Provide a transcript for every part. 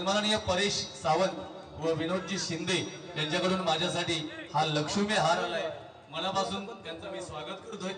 सन्माननीय परेश सावंत व विनोदजी शिंदे यांच्याकडून माझ्यासाठी हा लक्ष्मी हार आलाय. मनापासून त्यांचं मी स्वागत करतोय.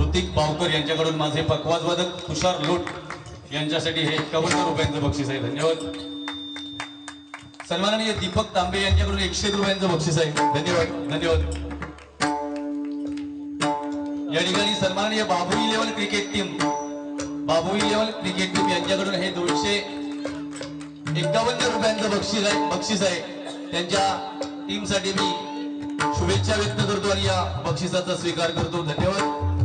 ऋतिक पावकर यांच्याकडून माझे पकवाजवादक तुषार लोट यांच्यासाठी हे एकावन्न रुपयांचं बक्षीस आहे. धन्यवाद. सन्माननीय दीपक तांबे यांच्याकडून एकशे रुपयांचं बक्षीस आहे. धन्यवाद धन्यवाद. या ठिकाणी सन्माननीय Babui level cricket team Babui level cricket team यांच्याकडून हे दोनशे एकावन्न रुपयांचं बक्षीस आहे बक्षीस आहे. त्यांच्या टीमसाठी मी शुभेच्छा व्यक्त करतो आणि या बक्षिसाचा स्वीकार करतो. धन्यवाद.